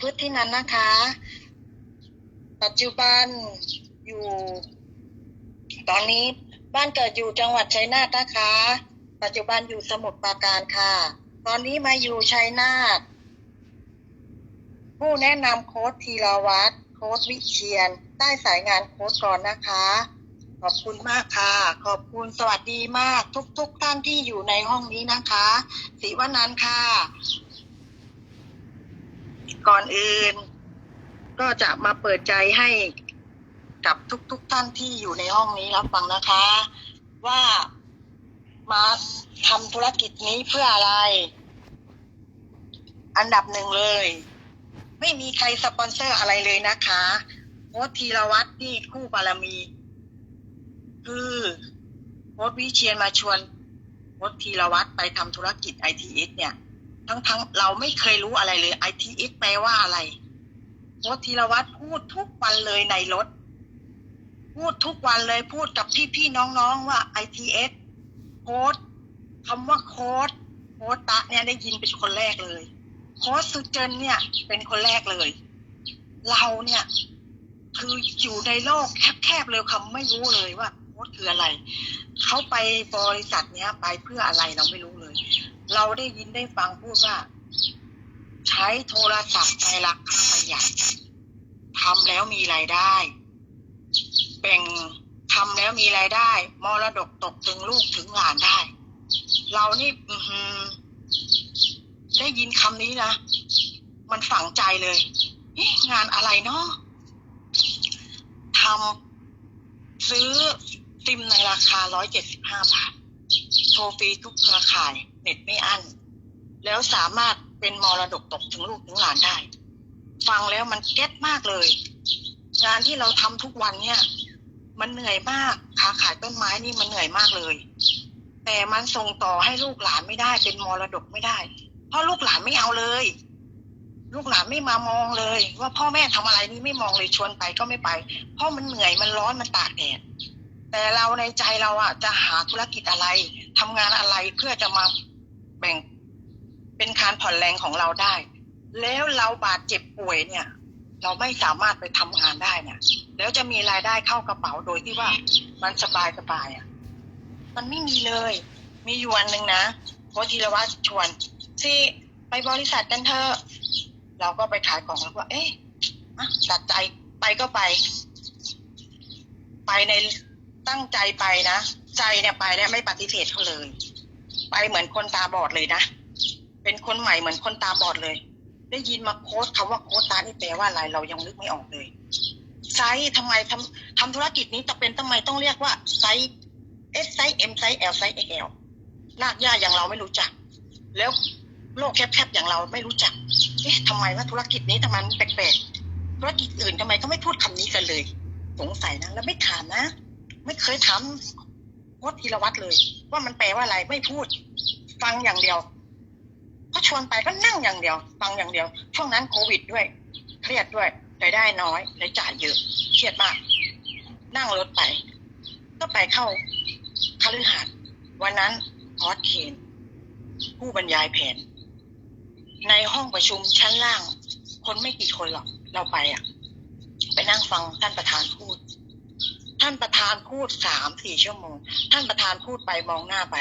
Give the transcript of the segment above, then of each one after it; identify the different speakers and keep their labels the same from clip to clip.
Speaker 1: พฤติที่นั้นนะคะ ปัจจุบันอยู่ ตอนนี้บ้านเกิดอยู่จังหวัดชัยนาทนะคะ ปัจจุบันอยู่สมุทรปราการค่ะ ตอนนี้มาอยู่ชัยนาทผู้แนะนำโค้ดธีรวัตรโค้ดวิเชียนได้สายงานโค้ดก่อนนะคะ ขอบคุณมากค่ะ ขอบคุณสวัสดีมากทุกๆท่านที่อยู่ในห้องนี้นะคะศิวนันค่ะ ก่อนอื่น ก็จะมาเปิดใจให้กับทุกๆท่านที่อยู่ในห้องนี้รับฟังนะคะ ว่ามาทำธุรกิจนี้เพื่ออะไร อันดับหนึ่งเลย ไม่มีใครสปอนเซอร์อะไรเลยนะคะโค้ชธีรวัตรนี่คู่บารมี คือโค้ชวิเชียนมาชวนโค้ชธีรวัตรไปทำธุรกิจ ITX เนี่ย ทั้งๆเราไม่เคยรู้อะไรเลย ITX แปลว่าอะไรโค้ชธีรวัตรพูดทุกวันเลยในรถ พูดทุกวันเลยพูดกับพี่ๆน้องๆว่า ITX โค้ดคำว่าโค้ดโค้ดตะเนี่ยได้ยินเป็นคนแรกเลย โค้ดสุเจนเนี่ย เป็นคนแรกเลย เราเนี่ย คืออยู่ในโลกแคบๆเลยคำไม่รู้เลยว่าโค้ดคืออะไร เขาไปบริษัทเนี้ย ไปเพื่ออะไรเราไม่รู้เลย เราได้ยินได้ฟังพูดว่า ใช้โทรศัพท์ในราคาประหยัดทำแล้วมีรายได้แบ่งทำแล้วมีรายได้มรดกตกถึงลูกถึงหลานได้ เรานี่ได้ยินคำนี้นะ มันฝังใจเลยเงานอะไรเนาะทำซื้อซิมในราคา175บาท โทรฟรีทุกเครือข่าย เน็ตไม่อั้นแล้วสามารถเป็นมรดกตกถึงลูกถึงหลานได้ ฟังแล้วมันเก็ตมากเลย งานที่เราทำทุกวันเนี่ย มันเหนื่อยมากค้าขายต้นไม้นี่มันเหนื่อยมากเลย แต่มันส่งต่อให้ลูกหลานไม่ได้ เป็นมรดกไม่ได้ เพราะลูกหลานไม่เอาเลย ลูกหลานไม่มามองเลย ว่าพ่อแม่ทำอะไรนี่ไม่มองเลยชวนไปก็ไม่ไป เพราะมันเหนื่อยมันร้อนมันตากแดดแต่เราในใจเราอะจะหาธุรกิจอะไรทำงานอะไรเพื่อจะมา แบ่งเป็นการผ่อนแรงของเราได้ แล้วเราบาดเจ็บป่วยเนี่ย เราไม่สามารถไปทำงานได้เนี่ยแล้วจะมีรายได้เข้ากระเป๋าโดยที่ว่ามันสบายสบายอะ มันไม่มีเลย มีอยู่วันหนึ่งนะโค้ชธีรวัตรชวนที่ไปบริษัทกันเถอะเราก็ไปขายของแล้วก็เอ๊ะอะตัดใจไปก็ไป ไปในตั้งใจไปนะ ใจเนี่ยไปเนี่ยไม่ปฏิเสธเขาเลย ไปเหมือนคนตาบอดเลยนะ เป็นคนใหม่เหมือนคนตาบอดเลย ได้ยินมาโค้ดคำว่าโค้ดตานี่แปลว่าอะไรเรายังนึกไม่ออกเลยไซส์ทำไมทำทำธุรกิจนี้จะเป็นทำไมต้องเรียกว่าไซส์ S ไซส์ M ไซส์ L ไซส์ XL ลากย่าอย่างเราไม่รู้จัก แล้วโลกแคบๆอย่างเราไม่รู้จัก เอ๊ะทำไมว่าธุรกิจนี้ทำไมมันแปลกๆธุรกิจอื่นทำไมเขาไม่พูดคำนี้กันเลย สงสัยนะแล้วไม่ถามนะ ไม่เคยถาม โค้ดธีรวัตรเลย ว่ามันแปลว่าอะไรไม่พูด ฟังอย่างเดียวเขาชวนไปก็นั่งอย่างเดียว ฟังอย่างเดียว ช่วงนั้นโควิดด้วย เครียดด้วยรายได้น้อยรายจ่ายเยอะเครียดมาก นั่งรถไป ก็ไปเข้าคฤหาสน์วันนั้นออสเคนผู้บรรยายแผน ในห้องประชุมชั้นล่าง คนไม่กี่คนหรอกเราไปอะ ไปนั่งฟังท่านประธานพูด ท่านประธานพูดสามสี่ชั่วโมง ท่านประธานพูดไปมองหน้าไป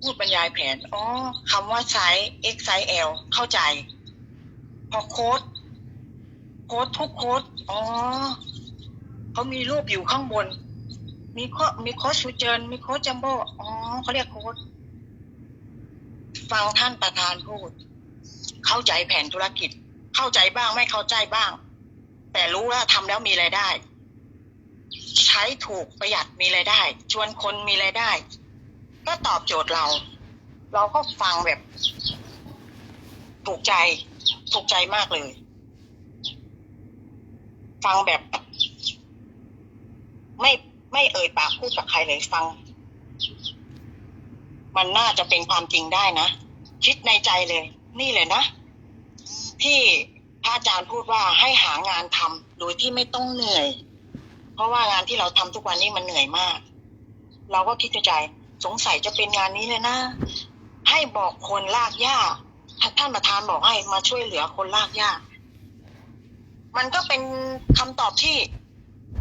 Speaker 1: พูดบรรยายแผน อ๋อคำว่าไซส์ X ไซส์ L เข้าใจ พอโค้ด โค้ดทุกโค้ด อ๋อ เขามีรูปอยู่ข้างบน มีโค้ดมีโค้ดชูเจิน มีโค้ดจัมโบ้ อ๋อเขาเรียกโค้ด ฟังท่านประธานพูด เข้าใจแผนธุรกิจ เข้าใจบ้างไม่เข้าใจบ้างแต่รู้ว่าทำแล้วมีรายได้ ใช้ถูกประหยัดมีรายได้ ชวนคนมีรายได้ ก็ตอบโจทย์เรา เราก็ฟังแบบถูกใจถูกใจมากเลย ฟังแบบ ไม่ไม่เอ่ยปากพูดกับใครเลยฟัง มันน่าจะเป็นความจริงได้นะ คิดในใจเลย นี่เลยนะ ที่พระอาจารย์พูดว่าให้หางานทำโดยที่ไม่ต้องเหนื่อย เพราะว่างานที่เราทำทุกวันนี้มันเหนื่อยมาก เราก็คิดในใจสงสัยจะเป็นงานนี้เลยนะ ให้บอกคนลากหญ้าท่านประธานบอกให้มาช่วยเหลือคนลากยามันก็เป็นคำตอบที่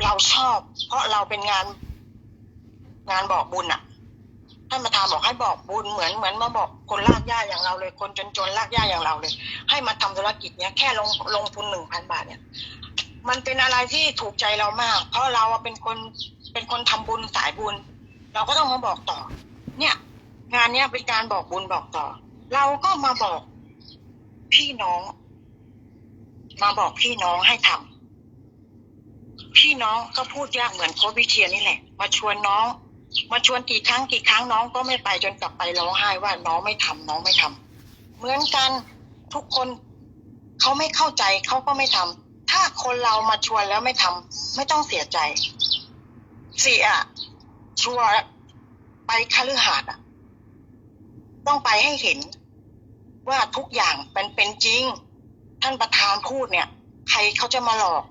Speaker 1: เราชอบ เพราะเราเป็นงาน งานบอกบุญอะท่านประธานบอกให้บอกบุญเหมือนเหมือนมาบอกคนลากย่าอย่างเราเลย คนจนๆลากย่าอย่างเราเลย ให้มาทำธุรกิจเนี้ยแค่ลงลงทุนหนึ่งพันบาทเนี่ย มันเป็นอะไรที่ถูกใจเรามาก เพราะเราอะเป็นคนเป็นคนทำบุญสายบุญ เราก็ต้องมาบอกต่อ เนี่ย งานเนี้ยเป็นการบอกบุญบอกต่อ เราก็มาบอกพี่น้อง มาบอกพี่น้องให้ทำพี่น้องก็พูดยากเหมือนโค้ชวิเชียนี่แหละ มาชวนน้อง มาชวนกี่ครั้งกี่ครั้งน้องก็ไม่ไปจนกลับไปร้องไห้ว่าน้องไม่ทำน้องไม่ทำเหมือนกันทุกคนเขาไม่เข้าใจเขาก็ไม่ทำ ถ้าคนเรามาชวนแล้วไม่ทำไม่ต้องเสียใจเสียชัวร์ไปคฤหาสน์อะต้องไปให้เห็น ว่าทุกอย่างเป็นเป็นจริง ท่านประธานพูดเนี่ย ใครเขาจะมาหลอก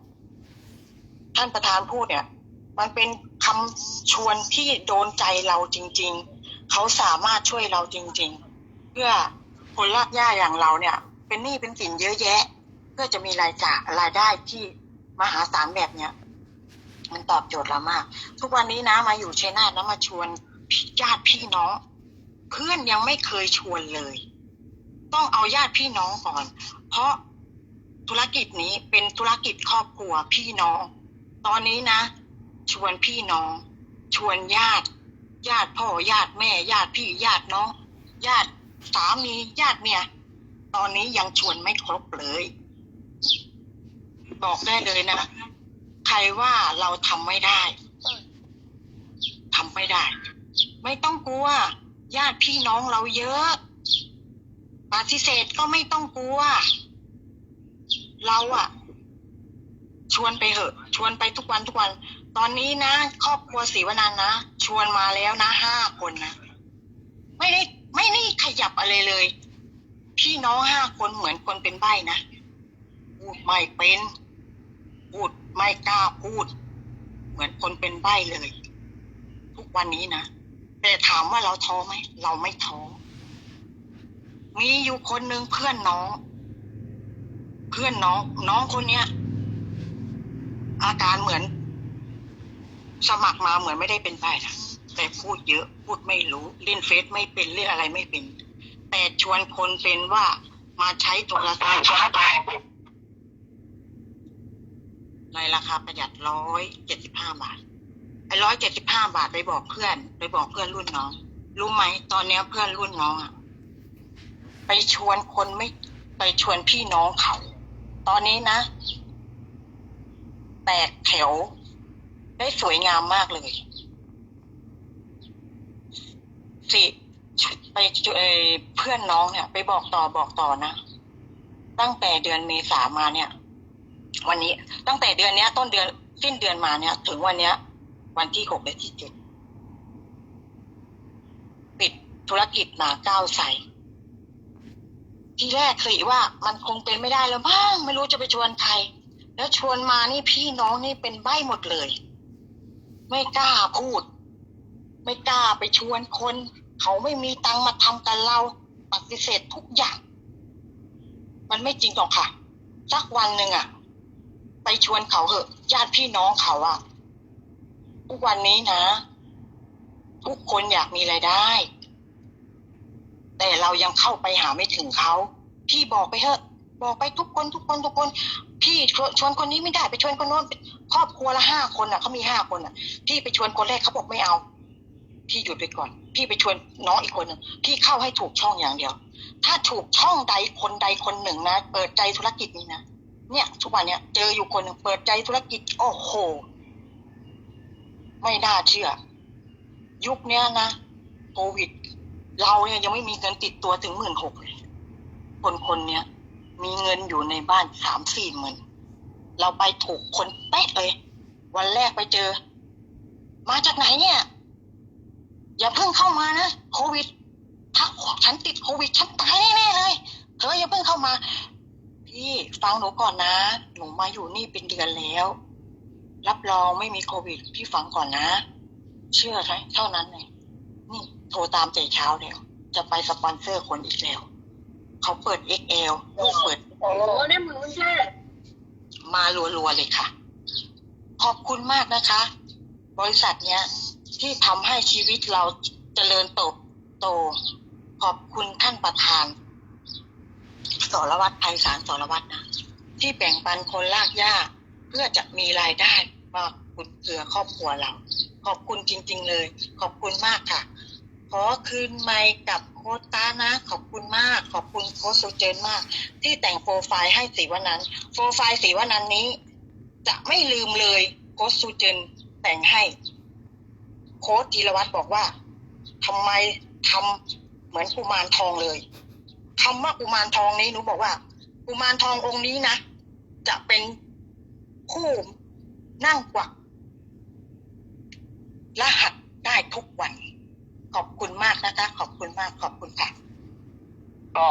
Speaker 1: ท่านประธานพูดเนี่ย มันเป็นคำชวนที่โดนใจเราจริง ๆ เขาสามารถช่วยเราจริง ๆ เพื่อคนลากย่าอย่างเราเนี่ย เป็นหนี้เป็นสินเยอะแยะ เพื่อจะมีรายจ่ายรายได้ที่มหาศาลแบบเนี้ยมันตอบโจทย์เรามาก ทุกวันนี้นะมาอยู่เชนาทแล้วมาชวนญาติพี่น้อง เพื่อนยังไม่เคยชวนเลย ต้องเอาญาติพี่น้องก่อน เพราะธุรกิจนี้เป็นธุรกิจครอบครัวพี่น้อง ตอนนี้นะ ชวนพี่น้อง ชวนญาติ ญาติพ่อญาติแม่ ญาติพี่ญาติน้อง ญาติสามีญาติเมียตอนนี้ยังชวนไม่ครบเลย บอกได้เลยนะ ใครว่าเราทำไม่ได้ทำไม่ได้ ไม่ต้องกลัว ญาติพี่น้องเราเยอะปฏิเสธก็ไม่ต้องกลัว เราอะชวนไปเหอะ ชวนไปทุกวันทุกวัน ตอนนี้นะ ครอบครัวศรีวนันนะ ชวนมาแล้วนะห้าคนนะ ไม่ได้ไม่ได้ขยับอะไรเลย พี่น้องห้าคนเหมือนคนเป็นใบ้นะพูดไม่เป็น พูดไม่กล้าพูด เหมือนคนเป็นใบ้เลย ทุกวันนี้นะแต่ถามว่าเราท้อไหมเราไม่ท้อมีอยู่คนหนึ่งเพื่อนน้อง เพื่อนน้อง น้องคนเนี้ย อาการเหมือน สมัครมาเหมือนไม่ได้เป็นใบ้นะแต่พูดเยอะ พูดไม่รู้เล่นเฟซไม่เป็นเล่นอะไรไม่เป็น แต่ชวนคนเป็นว่ามาใช้โทรศัพท์ ในราคาประหยัดร้อยเจ็ดสิบห้าบาทไอ้ร้อยเจ็ดสิบห้าบาทไปบอกเพื่อน ไปบอกเพื่อนรุ่นน้อง รู้ไหมตอนเนี้ยเพื่อนรุ่นน้องอะไปชวนคนไม่ไปชวนพี่น้องเขา ตอนนี้นะ แตกแถว ได้สวยงามมากเลยสิไปเอ่อเพื่อนน้องเนี่ย ไปบอกต่อบอกต่อนะ ตั้งแต่เดือนเมษามาเนี่ย วันนี้ตั้งแต่เดือนเนี้ย ต้นเดือนสิ้นเดือนมาเนี่ยถึงวันเนี้ย วันที่หกและที่เจ็ดปิดธุรกิจหนาก้าใสทีแรกเคยว่ามันคงเป็นไม่ได้แล้วบ้าง ไม่รู้จะไปชวนใคร แล้วชวนมานี่พี่น้องนี่เป็นใบ้หมดเลย ไม่กล้าพูด ไม่กล้าไปชวนคน เขาไม่มีตังค์มาทำกับเราปฏิเสธทุกอย่าง มันไม่จริงหรอกค่ะ สักวันหนึ่งอะ ไปชวนเขาเหอะ ญาติพี่น้องเขาอะทุกวันนี้นะ ทุกคนอยากมีรายได้ แต่เรายังเข้าไปหาไม่ถึงเขา พี่บอกไปเถอะ บอกไปทุกคนทุกคนทุกคน พี่ชวนชวนคนนี้ไม่ได้ไปชวนคนโน้นครอบครัวละห้าคนอะเขามีห้าคนอะ พี่ไปชวนคนแรกเขาบอกไม่เอา พี่หยุดไปก่อน พี่ไปชวนน้องอีกคนหนึ่งพี่เข้าให้ถูกช่องอย่างเดียว ถ้าถูกช่องใดคนใดคนหนึ่งนะเปิดใจธุรกิจนี้นะ เนี่ยทุกวันเนี้ยเจออยู่คนหนึ่งเปิดใจธุรกิจ โอ้โห ไม่น่าเชื่อ ยุคเนี้ยนะโควิด เราเนี่ยยังไม่มีเงินติดตัวถึงหมื่นหกเลยคนคนเนี้ยมีเงินอยู่ในบ้านสามสี่หมื่นเราไปถูกคนเป๊ะเลย วันแรกไปเจอ มาจากไหนเนี่ย อย่าเพิ่งเข้ามานะโควิดถ้าฉันติดโควิดฉันตายแน่เลยเธออย่าเพิ่งเข้ามา พี่ฟังหนูก่อนนะ หนูมาอยู่นี่เป็นเดือนแล้ว รับรองไม่มีโควิด พี่ฟังก่อนนะ เชื่อไหมเท่านั้นเลยนี่โทรตามใจเช้าแล้ว จะไปสปอนเซอร์คนอีกแล้ว เขาเปิด XL ลูกเปิด
Speaker 2: โอ้ได้เหมือนใช่
Speaker 1: มารัวๆเลยค่ะ ขอบคุณมากนะคะ บริษัทเนี้ย ที่ทำให้ชีวิตเราเจริญเติบโต ขอบคุณท่านประธาน สรวัตรไพศาลสรวัตรนะที่แบ่งปันคนลากหญ้าเพื่อจะมีรายได้มาขุดเกลือครอบครัวเรา ขอบคุณจริง ๆ เลย ขอบคุณมากค่ะ ขอคืนไมค์กับโค้ชตานะ ขอบคุณมาก ขอบคุณโค้ชโซเจนมาก ที่แต่งโปรไฟล์ให้สีวันนั้น โปรไฟล์สีวันนั้นนี้ จะไม่ลืมเลยโค้ชซูเจนแต่งให้ โค้ชธีรวัตรบอกว่าทำไมทำเหมือนกุมารทองเลย คำว่ากุมารทองนี้หนูบอกว่ากุมารทององค์นี้นะจะเป็นคู่นั่งกวักรหัสได้ทุกวัน ขอบคุณมากนะคะ ขอบคุณมากขอบคุณค่ะ
Speaker 3: ก็